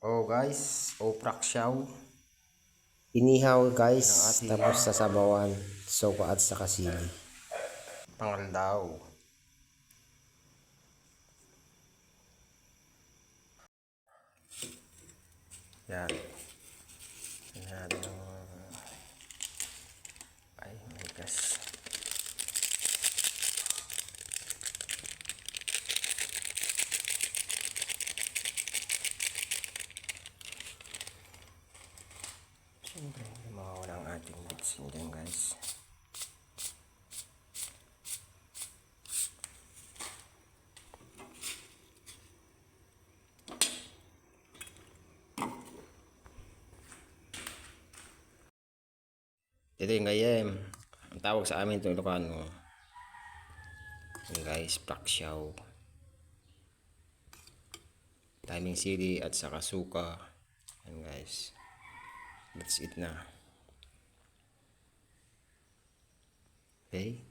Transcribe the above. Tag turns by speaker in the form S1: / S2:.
S1: Oh guys, oprak siyaw.
S2: Inihaw guys, tapos sasabawan, sopa at saka sili.
S1: Pangaldaw. Yan. Yan Siyempre, mawawala ang ating bitsin dyan guys. Ito yung gayem. Ang tawag sa amin itong Ilocano. Yung guys, praksyaw. Daming sili at saka suka. Yan guys. That's it na. Okay?